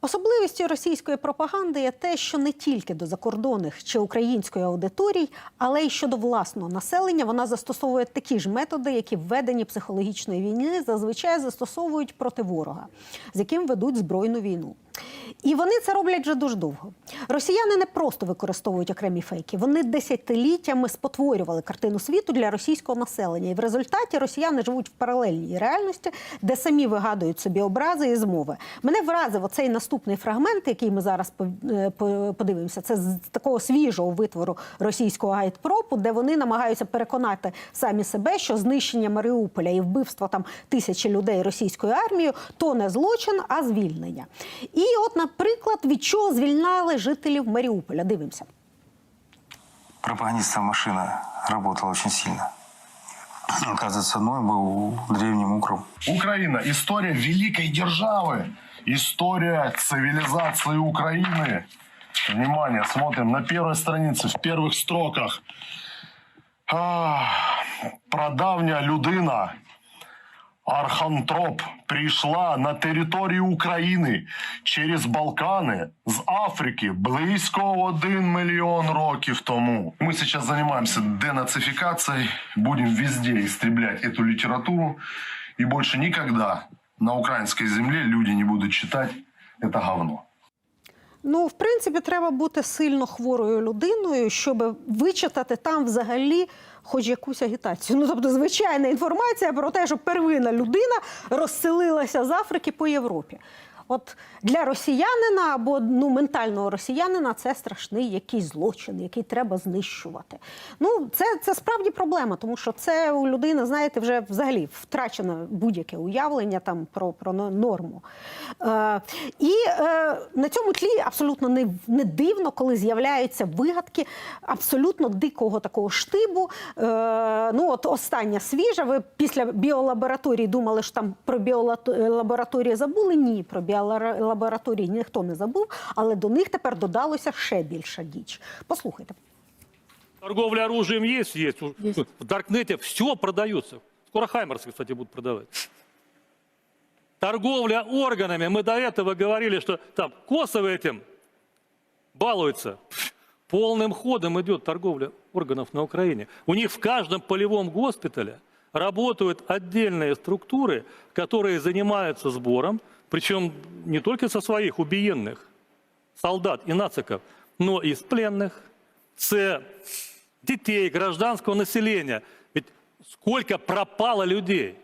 Особливістю російської пропаганди є те, що не тільки до закордонних чи української аудиторій, але й щодо власного населення вона застосовує такі ж методи, які введені психологічної війни зазвичай застосовують проти ворога, з яким ведуть збройну війну. І вони це роблять вже дуже довго. Росіяни не просто використовують окремі фейки, вони десятиліттями спотворювали картину світу для російського населення. І в результаті росіяни живуть в паралельній реальності, де самі вигадують собі образи і змови. Мене вразив оцей наступний фрагмент, який ми зараз е, по- подивимося. Це з такого свіжого витвору російського гайдпропу, де вони намагаються переконати самі себе, що знищення Маріуполя і вбивство там тисячі людей російською армією то не злочин, а звільнення. І от, наприклад, від чого звільняли жителів Маріуполя. Дивимося. Пропагандистская машина работала очень сильно. Оказывается, Ной был древним укром. Украина – история великой державы, история цивилизации Украины. Внимание, смотрим на первой странице, в первых строках. А, прадавня людина Архантроп прийшла на територію України через Балкани з Африки близько 1 мільйон років тому. Мы сейчас занимаемся денацификацией, будем везде истреблять эту литературу, и больше никогда на украинской земле люди не будут читать это говно. Ну, в принципі, треба бути сильно хворою людиною, щоб вичитати там взагалі хоч якусь агітацію. Ну, тобто, звичайна інформація про те, що первинна людина розселилася з Африки по Європі. От для росіянина або ну, ментального росіянина це страшний якийсь злочин, який треба знищувати. Ну, це, це справді проблема, тому що це у людини, знаєте, вже взагалі втрачено будь-яке уявлення там про, про норму. Е, і е, на цьому тлі абсолютно не, не дивно, коли з'являються вигадки абсолютно дикого такого штибу. Е, ну, от остання свіжа. Ви після біолабораторії думали, що там про біолабораторії забули? Ні, про біолабораторії ніхто не забув, але до них тепер додалося ще більша діч. Послухайте. Торговля оружием есть? Есть. В Даркнете все продается. Скоро Хаймерсы, кстати, будут продавать. Торговля органами. Мы до этого говорили, что там Косово этим балуется. Полным ходом идет торговля органов на Украине. У них в каждом полевом госпитале работают отдельные структуры, которые занимаются сбором, причем не только со своих убиенных солдат и нациков, но и с пленных, с детей, гражданского населения. Ведь сколько пропало людей.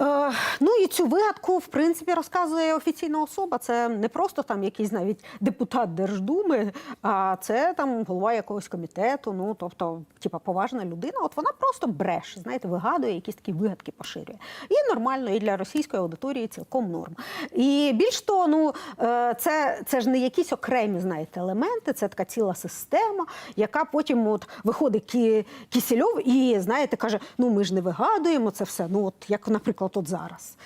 Е, ну і цю вигадку, в принципі, розказує офіційна особа. Це не просто там якийсь навіть депутат Держдуми, а це там голова якогось комітету. Ну тобто, типа поважна людина. От вона просто бреше, знаєте, вигадує якісь такі вигадки, поширює. І нормально, і для російської аудиторії цілком норм. І більш того, ну е, це, це ж не якісь окремі, знаєте, елементи, це така ціла система, яка потім от виходить кі, Кісельов і знаєте, каже: ну ми ж не вигадуємо це все. Ну, от як, наприклад, от зараз.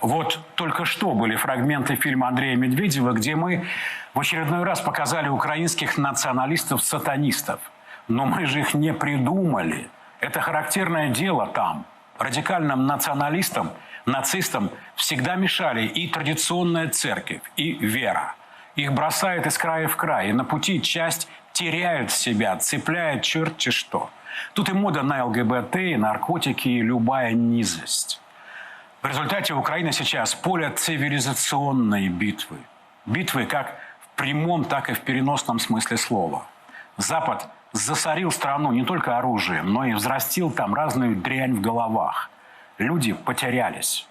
Вот только что были фрагменты фильма Андрея Медведева, где мы в очередной раз показали украинских националистов-сатанистов. Но мы же их не придумали. Это характерное дело там. Радикальным националистам, нацистам всегда мешали и традиционная церковь, и вера. Их бросает из края в край, и на пути часть теряют себя, цепляет черти что. Тут и мода на ЛГБТ, и наркотики, и любая низость. В результате Украина сейчас поле цивилизационной битвы. Битвы как в прямом, так и в переносном смысле слова. Запад засорил страну не только оружием, но и взрастил там разную дрянь в головах. Люди потерялись.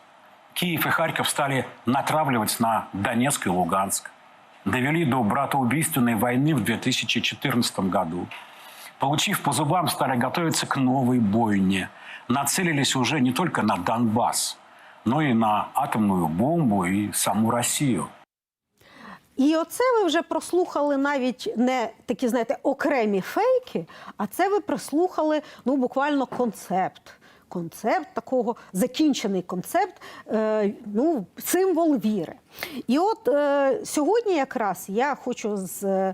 Киев и Харьков стали натравливать на Донецк и Луганск. Довели до братоубийственной войны в 2014 году. Получив по зубам, стали готовиться к новой бойне. Нацелились уже не только на Донбасс, но и на атомную бомбу и саму Россию. І оце ви вже прослухали навіть не такі, знаєте, окремі фейки, а це ви прослухали ну, буквально концепт. Концепт такого закінчений концепт, е, ну, символ віри. І от е, сьогодні якраз я хочу з е,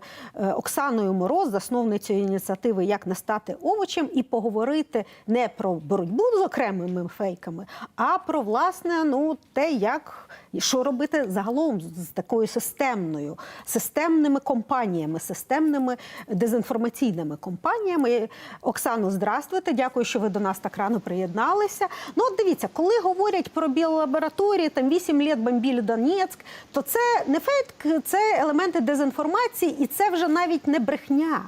Оксаною Мороз, засновницею ініціативи Як не стати овочем, і поговорити не про боротьбу з окремими фейками, а про власне ну те, як що робити загалом з такою системною, системними компаніями, системними дезінформаційними компаніями. Оксано, здравствуйте. Дякую, що ви до нас так рано приєдналися. Ну, от дивіться, коли говорять про біолабораторії, там 8 літ бомбілі Донецьк, то це не фейк, це елементи дезінформації, і це вже навіть не брехня.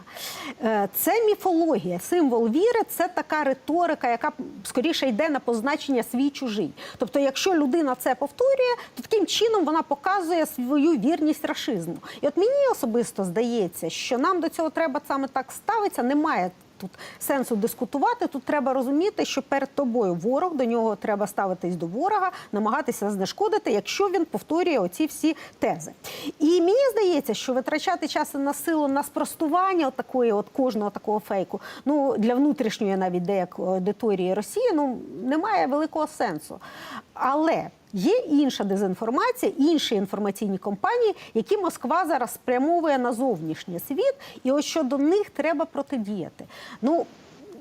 Е, Це міфологія, символ віри це така риторика, яка скоріше йде на позначення свій чужий. Тобто, якщо людина це повторює, то таким чином вона показує свою вірність рашизму. І от мені особисто здається, що нам до цього треба саме так ставитися. Немає тут сенсу дискутувати. Тут треба розуміти, що перед тобою ворог, до нього треба ставитись до ворога, намагатися знешкодити, якщо він повторює оці всі тези. І мені здається, що витрачати час на силу на спростування от такої, от кожного такого фейку, ну для внутрішньої навіть деякої аудиторії Росії, ну немає великого сенсу. Але Є інша дезінформація, інші інформаційні компанії, які Москва зараз спрямовує на зовнішній світ, і ось щодо них треба протидіяти. Ну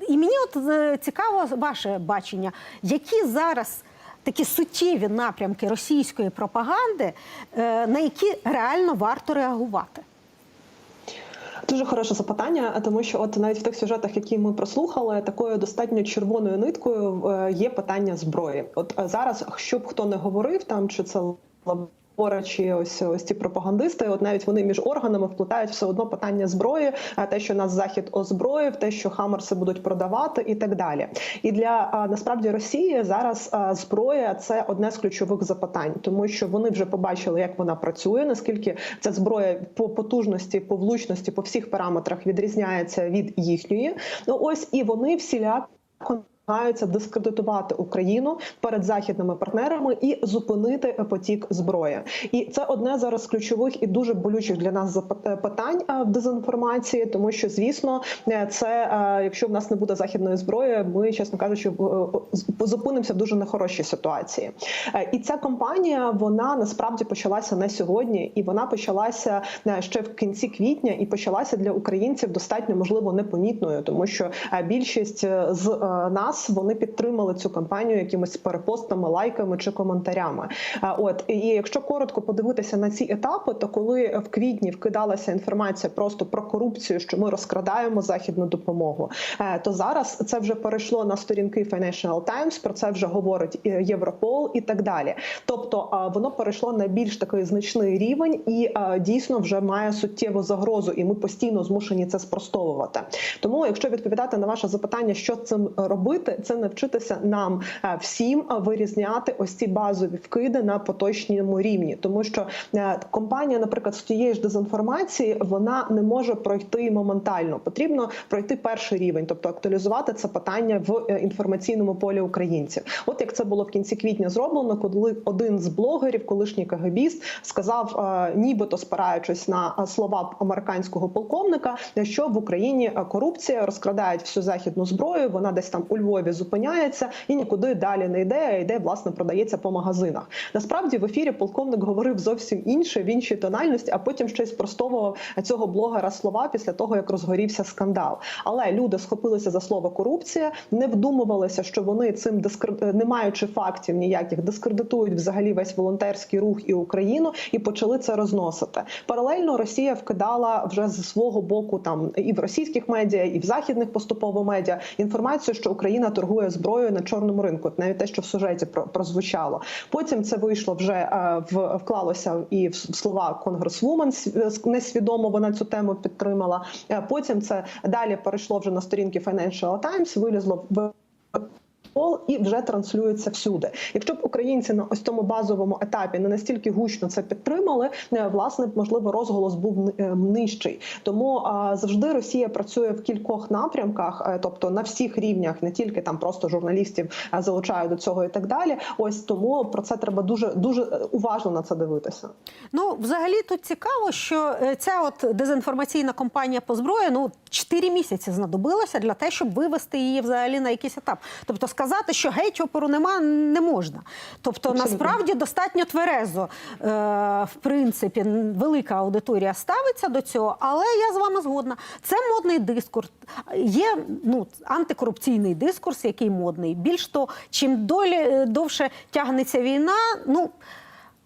і мені от е, цікаво ваше бачення, які зараз. Такі суттєві напрямки російської пропаганди, е, на які реально варто реагувати. Дуже хороше запитання, тому що от навіть в тих сюжетах, які ми прослухали, такою достатньо червоною ниткою е, є питання зброї. От е, зараз, щоб хто не говорив, там чи це Лабора, чи ось ось ці пропагандисти, от навіть вони між органами вплутають все одно питання зброї, те, що нас захід озброїв, те, що хамерси будуть продавати, і так далі. І для насправді Росії зараз зброя це одне з ключових запитань, тому що вони вже побачили, як вона працює, наскільки ця зброя по потужності, по влучності, по всіх параметрах відрізняється від їхньої. Ну ось і вони всіляко намагаються дискредитувати Україну перед західними партнерами і зупинити потік зброї. І це одне зараз ключових і дуже болючих для нас запит- питань е, в дезінформації, тому що звісно, е, це е, якщо в нас не буде західної зброї, ми чесно кажучи, е, зупинимося в дуже нехорошій ситуації. Е, І ця кампанія вона насправді почалася не сьогодні, і вона почалася е, ще в кінці квітня, і почалася для українців достатньо можливо непомітною, тому що е, більшість е, з е, нас вони підтримали цю кампанію якимись перепостами, лайками чи коментарями. От і якщо коротко подивитися на ці етапи, то коли в квітні вкидалася інформація просто про корупцію, що ми розкрадаємо західну допомогу, е, то зараз це вже перейшло на сторінки Financial Times, Про це вже говорить е, Європол і так далі. Тобто воно перейшло на більш такий значний рівень і дійсно вже має суттєву загрозу, і ми постійно змушені це спростовувати. Тому, якщо відповідати на ваше запитання, що цим робити, це навчитися нам е, всім вирізняти ось ці базові вкиди на поточному рівні, тому що е, компанія, наприклад, з тієї ж дезінформації, вона не може пройти моментально. Потрібно пройти перший рівень, тобто актуалізувати це питання в е, інформаційному полі українців. От як це було в кінці квітня зроблено, коли один з блогерів, колишній КГБіст, сказав, нібито спираючись на слова американського полковника, що в Україні корупція розкрадають всю західну зброю. Вона десь там у Львові зупиняється і нікуди далі не йде. а Йде власне продається по магазинах. Насправді в ефірі полковник говорив зовсім інше в іншій тональності, а потім ще й спростовував цього блогера слова після того, як розгорівся скандал. Але люди схопилися за слово корупція, не вдумувалися, що вони цим дискр... не маючи фактів ніяких, дискредитують взагалі весь волонтерський рух і Україну, і почали це розносити. Паралельно Росія вкидала вже з свого боку там і в російських медіа, і в західних поступово медіа інформацію, що Україна торгує зброєю на чорному ринку. Навіть те, що в сюжеті про- прозвучало. Потім це вийшло вже е, в вклалося і в слова Конгресвумен несвідомо вона цю тему підтримала. Е, Потім це далі перейшло вже на сторінки Financial Times, вилізло в Пол і вже транслюється всюди. Якщо б українці на ось цьому базовому етапі не настільки гучно це підтримали, е, власне можливо розголос був е, нижчий. Тому завжди Росія працює в кількох напрямках, е, тобто на всіх рівнях, не тільки там просто журналістів залучають до цього і так далі. Ось тому про це треба дуже дуже уважно на це дивитися. Ну, взагалі тут цікаво, що ця от дезінформаційна кампанія по зброї ну 4 місяці знадобилося для того, щоб вивести її взагалі на якийсь етап. Тобто сказати, що геть опору нема, не можна. Тобто, Абсолютно. насправді достатньо тверезо, е, в принципі, велика аудиторія ставиться до цього, але я з вами згодна. Це модний дискурс. Є ну, антикорупційний дискурс, який модний. Більш то, чим долі, довше тягнеться війна, ну.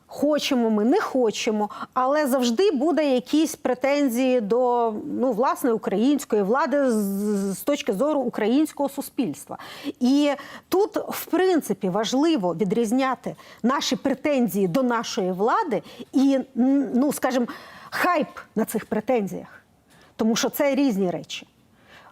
Хочемо ми, не хочемо, але завжди буде якісь претензії до ну, власне української влади з, точки зору українського суспільства. І тут, в принципі, важливо відрізняти наші претензії до нашої влади і, ну скажімо, хайп на цих претензіях, тому що це різні речі.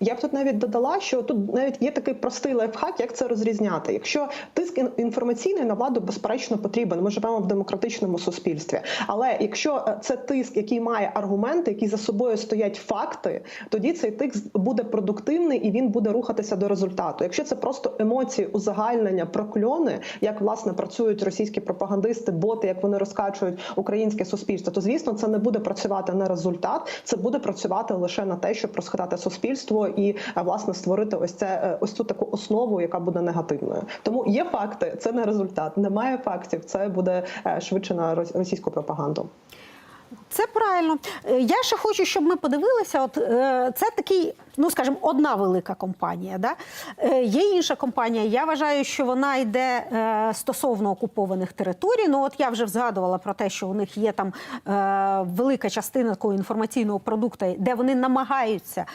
Я б тут навіть додала, що тут навіть є такий простий лайфхак, як це розрізняти. Якщо тиск інформаційний на владу безперечно потрібен, ми живемо в демократичному суспільстві. Але якщо е, це тиск, який має аргументи, які за собою стоять факти, тоді цей тиск буде продуктивний і він буде рухатися до результату. Якщо це просто емоції, узагальнення, прокльони, як власне працюють російські пропагандисти, боти, як вони розкачують українське суспільство, то звісно це не буде працювати на результат, це буде працювати лише на те, щоб розхитати суспільство і е, власне створити ось це е, ось цю таку основу, яка буде негативною. Тому є факти, це не результат. Немає фактів, це буде е, швидше на рос- російську пропаганду. Це правильно. Е, Я ще хочу, щоб ми подивилися. От е, це такий, ну скажімо, одна велика компанія. Да? Е, Є інша компанія. Я вважаю, що вона йде стосовно окупованих територій. Ну от я вже згадувала про те, що у них є там велика частина такого інформаційного продукту, де вони намагаються.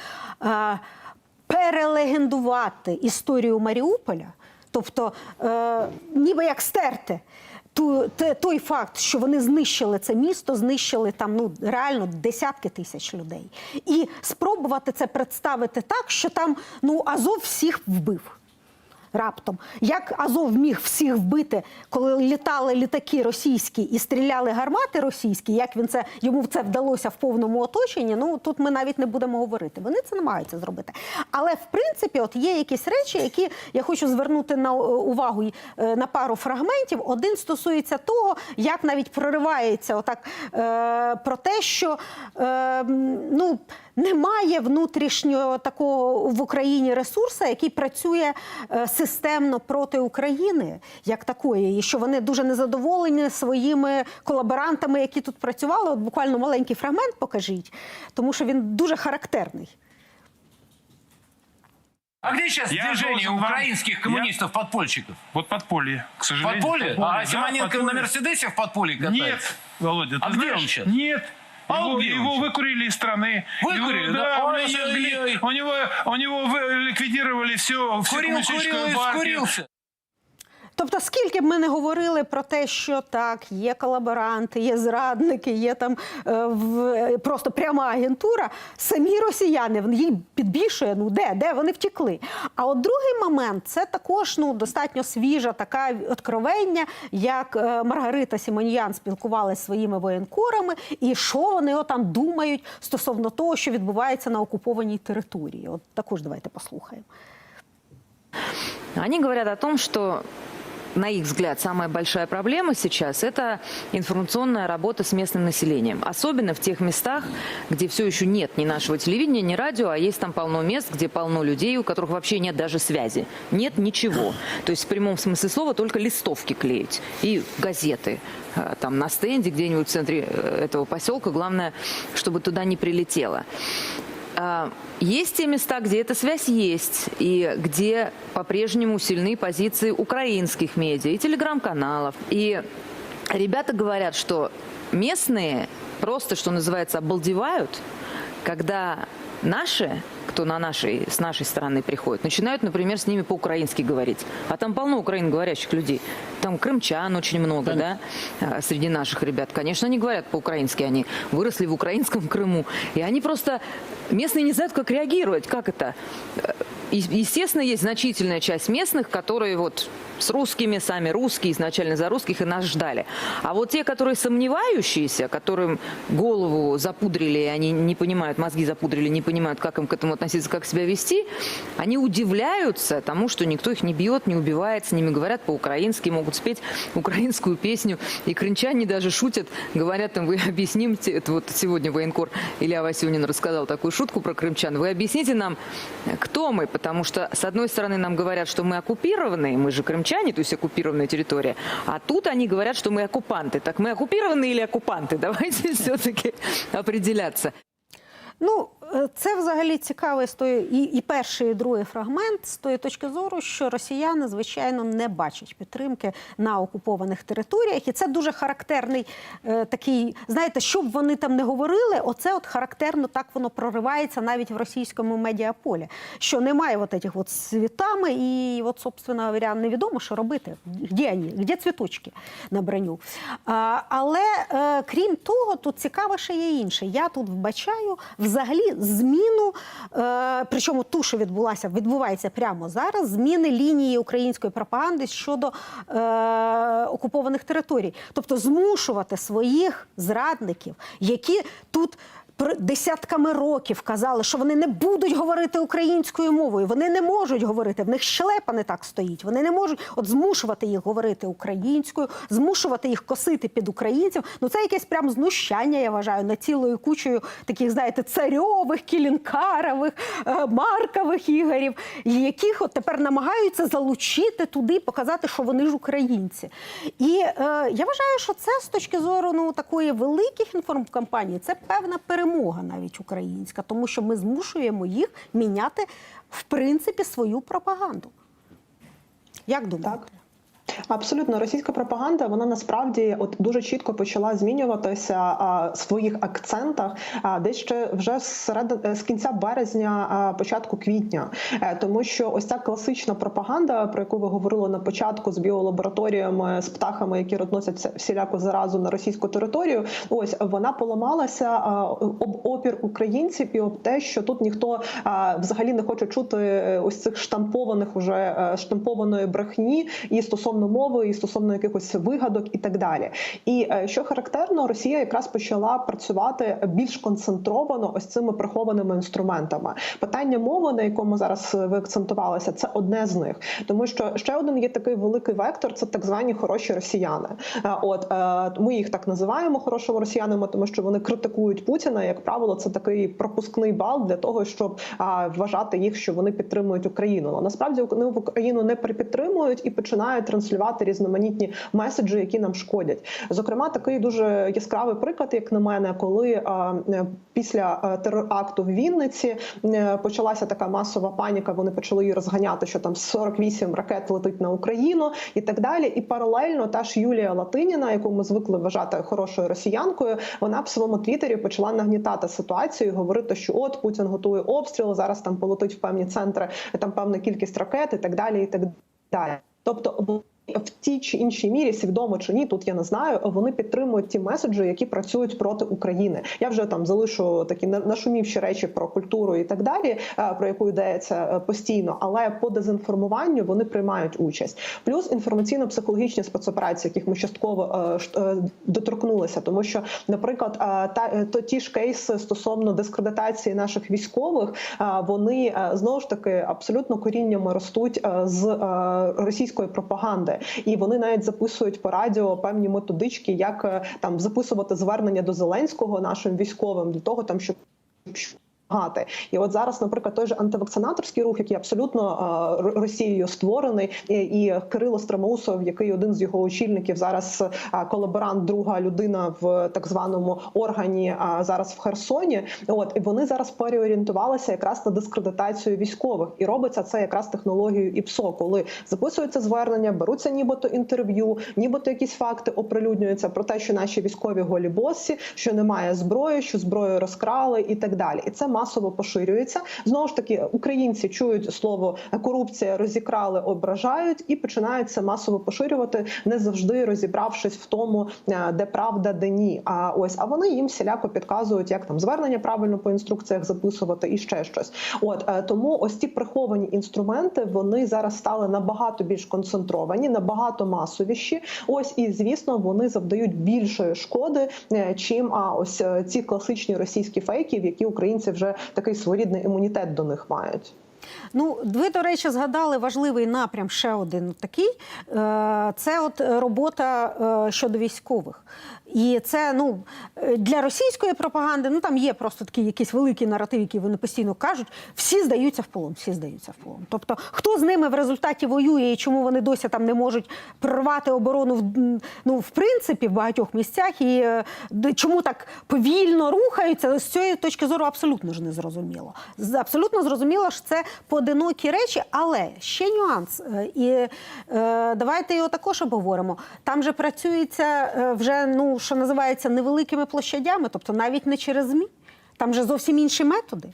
Перелегендувати історію Маріуполя, тобто ніби як стерти ту, той факт, що вони знищили це місто, знищили там ну реально десятки тисяч людей, і спробувати це представити так, що там ну Азов всіх вбив. Раптом, як Азов міг всіх вбити, коли літали літаки російські і стріляли гармати російські, як він це йому це вдалося в повному оточенні? Ну тут ми навіть не будемо говорити. Вони це намагаються зробити. Але в принципі, от є якісь речі, які я хочу звернути на е, увагу е, на пару фрагментів. Один стосується того, як навіть проривається отак е, про те, що ну. Немає внутрішнього такого в Україні ресурсу, який працює е, системно проти України як такої, і що вони дуже незадоволені своїми колаборантами, які тут працювали. От буквально маленький фрагмент покажіть, тому що він дуже характерний. А где сейчас Я движение должен вам- украинских коммунистов-подпольщиков? Вот подполье, к сожалению. Подполье? А да, Симоненко на подполье. Мерседесе в подполье катается? Нет, Володя, ты А где знаешь? он щас? Нет. А его, он где он его щас? выкурили из страны. Выкурили, Его- да? да? у, Ой, него, ой, ой. у него, у него вы- ликвидировали все, всю Курил, курил коммунистическую и партию. скурился. Тобто, скільки б ми не говорили про те, що так, є колаборанти, є зрадники, є там е, в, е, просто пряма агентура, самі росіяни їх підбільшує, ну де, де вони втекли. А от другий момент це також ну, достатньо свіжа така откровення, як е, Маргарита Сімоньян спілкувалася зі своїми воєнкорами, і що вони отам думають стосовно того, що відбувається на окупованій території. От також давайте послухаємо. Они говорят о том, что на их взгляд, самая большая проблема сейчас – это информационная работа с местным населением. Особенно в тех местах, где все еще нет ни нашего телевидения, ни радио, а есть там полно мест, где полно людей, у которых вообще нет даже связи. Нет ничего. То есть в прямом смысле слова только листовки клеить и газеты. э, Там на стенде где-нибудь в центре э, этого поселка. Главное, чтобы туда не прилетело. А, Есть те места, где эта связь есть, и где по-прежнему сильны позиции украинских медиа и телеграм-каналов. И ребята говорят, что местные просто, что называется, обалдевают, когда наши, кто на нашей, с нашей стороны приходит, начинают, например, с ними по-украински говорить. А там полно украиноговорящих людей. Там крымчан очень много, да, а, среди наших ребят. Конечно, они говорят по-украински, они выросли в украинском Крыму. И они просто, местные не знают, как реагировать, как это. Э, Естественно, есть значительная часть местных, которые вот с русскими, сами русские, изначально за русских и нас ждали. А вот те, которые сомневающиеся, которым голову запудрили, и они не понимают, мозги запудрили, не понимают, как им к этому относиться, как себя вести, они удивляются тому, что никто их не бьет, не убивает, с ними говорят по-украински, могут спеть украинскую песню. И крымчане даже шутят, говорят им, вы объясните, это вот сегодня военкор Илья Васюнин рассказал такую шутку про крымчан, вы объясните нам, кто мы, потому что, с одной стороны, нам говорят, что мы оккупированные, мы же крымчане, то есть оккупированная территория, а тут они говорят, что мы оккупанты. Так мы оккупированные или оккупанты? Давайте все-таки определяться. Ну, е, це взагалі цікавий і, і перший, і другий фрагмент з тої точки зору, що росіяни, звичайно, не бачать підтримки на окупованих територіях. І це дуже характерний е, такий, знаєте, щоб вони там не говорили, оце от характерно так воно проривається навіть в російському медіаполі. Що немає от этих от світами, і от, собственно говоря, невідомо, що робити. Де вони? Де цвіточки на броню? А, але е, крім того, тут цікаво ще є інше. Я тут вбачаю взагалі зміну, е, причому ту, що відбулася, відбувається прямо зараз, зміни лінії української пропаганди щодо е, окупованих територій. Тобто змушувати своїх зрадників, які тут. Десятками років казали, що вони не будуть говорити українською мовою. Вони не можуть говорити. В них щелепа не так стоїть. Вони не можуть от змушувати їх говорити українською, змушувати їх косити під українців. Ну це якесь прям знущання, я вважаю, над цілою кучею таких, знаєте, царьових, кілінкарових, е, маркових ігорів, яких от тепер намагаються залучити туди, показати, що вони ж українці. І е, я вважаю, що це з точки зору ну такої великих інформкампаній, це певна перемога навіть українська, тому що ми змушуємо їх міняти в принципі свою пропаганду. Як думаєте? Так. Абсолютно, російська пропаганда вона насправді от дуже чітко почала змінюватися а, в своїх акцентах, а, десь ще вже серед з кінця березня, а, початку квітня, Е, тому що ось ця класична пропаганда, про яку ви говорили на початку з біолабораторіями, з птахами, які розносять всіляку заразу на російську територію, ось вона поламалася а, об опір українців і об те, що тут ніхто а, взагалі не хоче чути е, ось цих штампованих уже е, штампованої брехні. І стосовно мови, і стосовно якихось вигадок, і так далі. І е, що характерно, Росія якраз почала працювати більш концентровано ось цими прихованими інструментами. Питання мови, на якому зараз ви акцентувалися, це одне з них, тому що ще один є такий великий вектор: це так звані хороші росіяни. Е, От е, ми їх так називаємо хорошими росіянами, тому що вони критикують Путіна. Як правило, це такий пропускний бал для того, щоб вважати їх, що вони підтримують Україну. Але насправді вони в Україну не підтримують і починають транслювати різноманітні меседжі, які нам шкодять. Зокрема, такий дуже яскравий приклад, як на мене, коли е, після е, теракту в Вінниці е, почалася така масова паніка. Вони почали її розганяти, що там 48 ракет летить на Україну і так далі. І паралельно та ж Юлія Латиніна, яку ми звикли вважати хорошою росіянкою, вона в своєму твіттері почала нагнітати ситуацію, говорити, що от Путін готує обстріл, зараз там полетить в певні центри, там певна кількість ракет і так далі, і так далі. Тобто в тій чи іншій мірі, свідомо чи ні, тут я не знаю. Вони підтримують ті меседжі, які працюють проти України. Я вже там залишу такі на- нашумівші речі про культуру і так далі, е, про яку йдеться е, постійно, але по дезінформуванню вони приймають участь. Плюс інформаційно-психологічні спецоперації, яких ми частково е, доторкнулися, тому що, наприклад, та то ті ж кейси стосовно дискредитації наших військових, вони знову ж таки абсолютно коріннями ростуть з російської пропаганди, і вони навіть записують по радіо певні методички, як е, там записувати звернення до Зеленського нашим військовим для того, там щоб Гати. І от зараз, наприклад, той же антивакцинаторський рух, який абсолютно е, Росією створений, і, Кирило Страмоусов, який один з його очільників, зараз е, колаборант, друга людина в так званому органі а зараз в Херсоні. От і вони зараз переорієнтувалися якраз на дискредитацію військових, і робиться це якраз технологією ІПСО, коли записується звернення, беруться нібито інтерв'ю, нібито якісь факти оприлюднюються про те, що наші військові голі босі, що немає зброї, що зброю розкрали, і так далі. І це масово поширюється. Знову ж таки, українці чують слово корупція, розікрали, ображають і починають це масово поширювати, не завжди розібравшись в тому, е, де правда, де ні. А ось а вони їм всіляко підказують, як там звернення правильно по інструкціях записувати і ще щось. От е, тому ось ці приховані інструменти вони зараз стали набагато більш концентровані, набагато масовіші. Ось і звісно, вони завдають більшої шкоди, е, чим а ось ці класичні російські фейки, в які українці вже вже такий своєрідний імунітет до них мають. Ну, ви, до речі, згадали важливий напрям ще один такий. Е, Це от робота е, щодо військових. І це ну для російської пропаганди, ну там є просто такий якийсь великий наратив, який вони постійно кажуть. Всі здаються в полон, всі здаються в полон. Тобто, хто з ними в результаті воює і чому вони досі там не можуть прорвати оборону в ну в принципі в багатьох місцях, і е, чому так повільно рухаються, з цієї точки зору абсолютно ж не зрозуміло. Абсолютно зрозуміло, що це поодинокі речі, але ще нюанс. Е, І е, давайте його також обговоримо. Там же працюється е, вже, ну що називається, невеликими площадями, тобто навіть не через ЗМІ. Там же зовсім інші методи.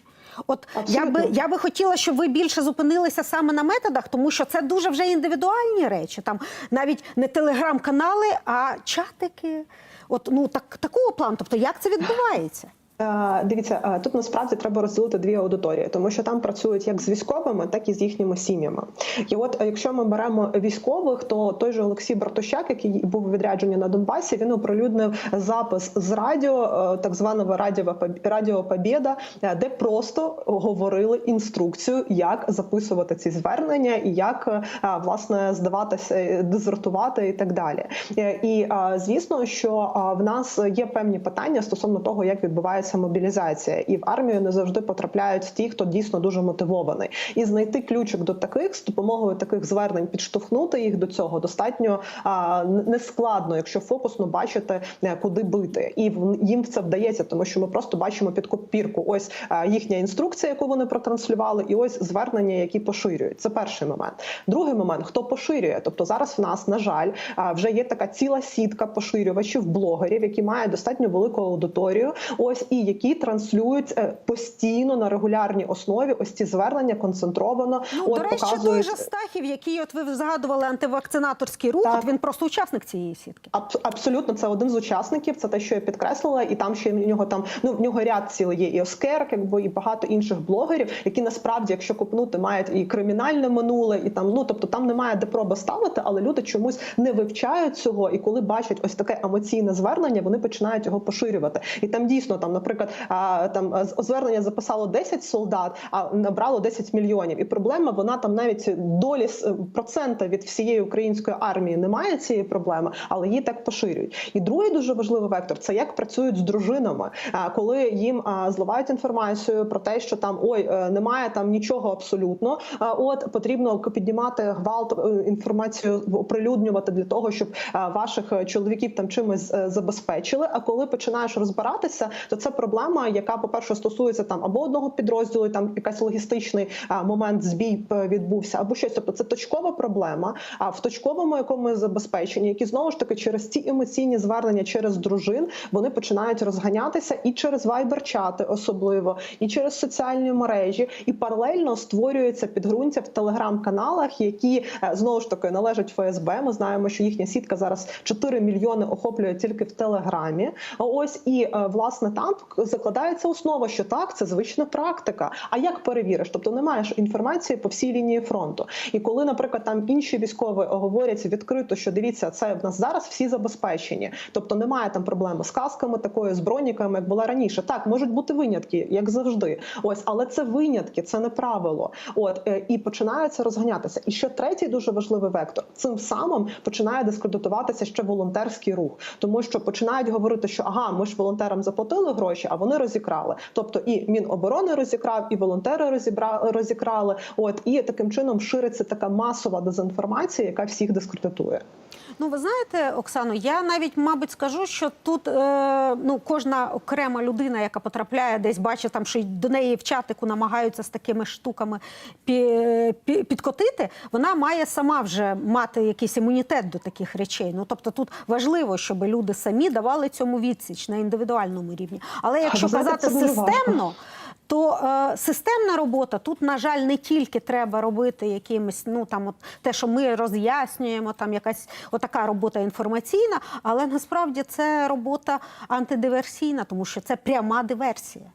От я би, я би хотіла, щоб ви більше зупинилися саме на методах, тому що це дуже вже індивідуальні речі. Там навіть не телеграм-канали, а чатики. От ну так такого плану. Тобто, як це відбувається? Е, Дивіться, е, тут насправді треба розділити дві аудиторії, тому що там працюють як з військовими, так і з їхніми сім'ями. І от е, якщо ми беремо військових, то той же Олексій Бартощак, який був відряджений на Донбасі, він оприлюднив запис з радіо, так званого радіо Радіо Побєда, де просто говорили інструкцію, як записувати ці звернення і як власне здаватися, дезертувати і так далі. І звісно, що в нас є певні питання стосовно того, як відбувається мобілізація, і в армію не завжди потрапляють ті, хто дійсно дуже мотивований, і знайти ключик до таких з допомогою таких звернень, підштовхнути їх до цього достатньо а, нескладно, якщо фокусно бачити, е, куди бити, і їм це вдається, тому що ми просто бачимо під копірку. Ось їхня інструкція, яку вони протранслювали, і ось звернення, які поширюють. Це перший момент. Другий момент хто поширює. Тобто зараз в нас, на жаль, вже є така ціла сітка поширювачів, блогерів, які мають достатньо велику аудиторію. Ось і які транслюють е, постійно на регулярній основі ось ці звернення концентровано. Ну, от до речі, той же Стахів, який от ви згадували антивакцинаторський рух, Так. от він просто учасник цієї сітки. Аб- Абсолютно, це один з учасників. Це те, що я підкреслила, і там ще в нього там ну в нього ряд цілий є і Оскер, якби і багато інших блогерів, які насправді, якщо купнути, мають і кримінальне минуле, і там ну тобто там немає де проби ставити, але люди чомусь не вивчають цього. І коли бачать ось таке емоційне звернення, вони починають його поширювати. І там дійсно там, наприклад, там звернення записало 10 солдат, а набрало 10 мільйонів. І проблема вона там навіть долі процента від всієї української армії немає цієї проблеми, але її так поширюють. І другий дуже важливий вектор це як працюють з дружинами, коли їм зливають інформацію про те, що там ой, е, немає там нічого абсолютно. От потрібно піднімати гвалт е, інформацію оприлюднювати для того, щоб ваших е, чоловіків там чимось забезпечили. А коли починаєш розбиратися, то це проблема, яка, по перше, стосується там або одного підрозділу, там якась логістичний момент збій е, відбувся, або щось. Тобто це точкова проблема. А в точковому якому забезпеченні, які знову ж таки через ці емоційні звернення через дружин вони починають розганятися і через вайбер-чати, особливо, і через соціальні мережі, і паралельно створюється підґрунтя в телеграм-каналах, які е, знову ж таки належать ФСБ. Ми знаємо, що їхня сітка зараз 4 мільйони охоплює тільки в телеграмі. Ось і е, власне там закладається основа, що так, це звична практика. А як перевіриш? Тобто не маєш інформації по всій лінії фронту. І коли, наприклад, там інші військові говорять відкрито, що дивіться, це в нас зараз всі забезпечені, тобто немає там проблеми з касками, такою з броніками, як була раніше. Так можуть бути винятки, як завжди. Ось, але це винятки, це не правило. От е, і починаються розганятися. І ще третій дуже важливий вектор. Цим самим починає дискредитуватися ще волонтерський рух, тому що починають говорити, що ага, ми ж волонтерам заплатили гроші, а вони розікрали. Тобто і Міноборони розікрав, і волонтери розібрали розікрали. От і таким чином шириться така масова дезінформація, яка всіх дискредитує. Ну, ви знаєте, Оксано, я навіть, мабуть, скажу, що тут е, ну, кожна окрема людина, яка потрапляє десь, бачить там, що до неї в чатику намагаються з такими штуками пі, пі, підкотити, вона має сама вже мати якийсь імунітет до таких речей. Ну, тобто тут важливо, щоб люди самі давали цьому відсіч на індивідуальному рівні. Але якщо казати системно, то е, системна робота тут, на жаль, не тільки треба робити якимось, ну там, от те, що ми роз'яснюємо, там якась отака робота інформаційна, але насправді це робота антидиверсійна, тому що це пряма диверсія.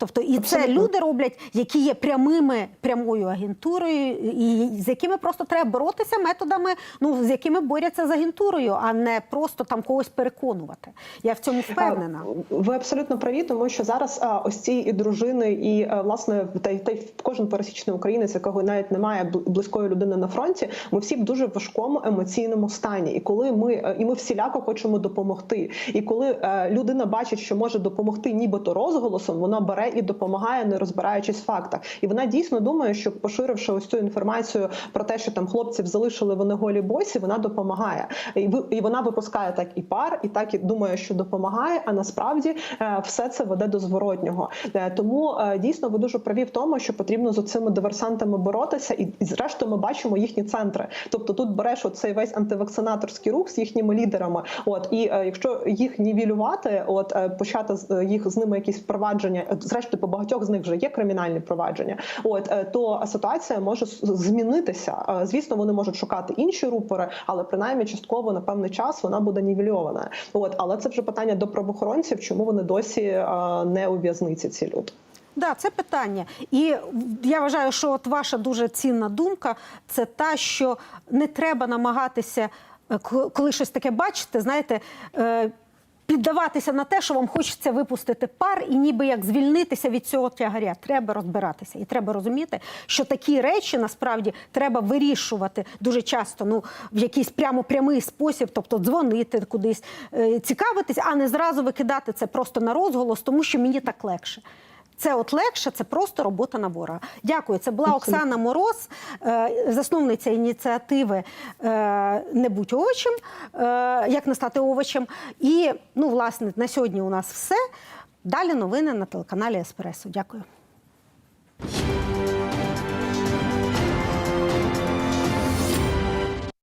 Тобто, і це люди роблять, які є прямими прямою агентурою, і з якими просто треба боротися методами, ну з якими борються з агентурою, а не просто там когось переконувати. Я в цьому впевнена. Ви абсолютно праві, тому що зараз ось ці і дружини, і а, власне та та й кожен пересічний українець, якого навіть немає близької людини на фронті, ми всі в дуже важкому емоційному стані. І коли ми е, і ми всіляко хочемо допомогти. І коли е, людина бачить, що може допомогти, нібито розголосом, вона бере і допомагає, не розбираючись в фактах. І вона дійсно думає, що поширивши ось цю інформацію про те, що там хлопців залишили вони голі босі, вона допомагає. І і вона випускає так і пар, і так і думає, що допомагає. А насправді е, все це веде до зворотнього. Е, Тому е, дійсно ви дуже праві в тому, що потрібно з цими диверсантами боротися, і, зрештою ми бачимо їхні центри. Тобто тут береш оцей весь антивакцинаторський рух з їхніми лідерами. От і якщо їх нівелювати, от почати їх з ними якісь впровадження, е, зрештою по багатьох з них вже є кримінальні провадження. От е, то ситуація може змінитися. Е, Звісно, вони можуть шукати інші рупори, але принаймні частково на певний час вона буде нівельована. От але це вже питання до правоохоронців, чому вони досі е, не у в'язниці ці люди. Да, це питання. І я вважаю, що от ваша дуже цінна думка це та, що не треба намагатися, коли щось таке бачите, знаєте. Піддаватися на те, що вам хочеться випустити пар, і ніби як звільнитися від цього тягаря. Треба розбиратися, і треба розуміти, що такі речі насправді треба вирішувати дуже часто, ну в якийсь прямо прямий спосіб, тобто дзвонити кудись, е, цікавитись, а не зразу викидати це просто на розголос, тому що мені так легше. Це от легше, це просто робота на ворога. Дякую. Це була Оксана Мороз, е, засновниця ініціативи е, Не будь овочем, е, як не стати овочем. І ну, власне, на сьогодні у нас все. Далі новини на телеканалі Еспресо. Дякую.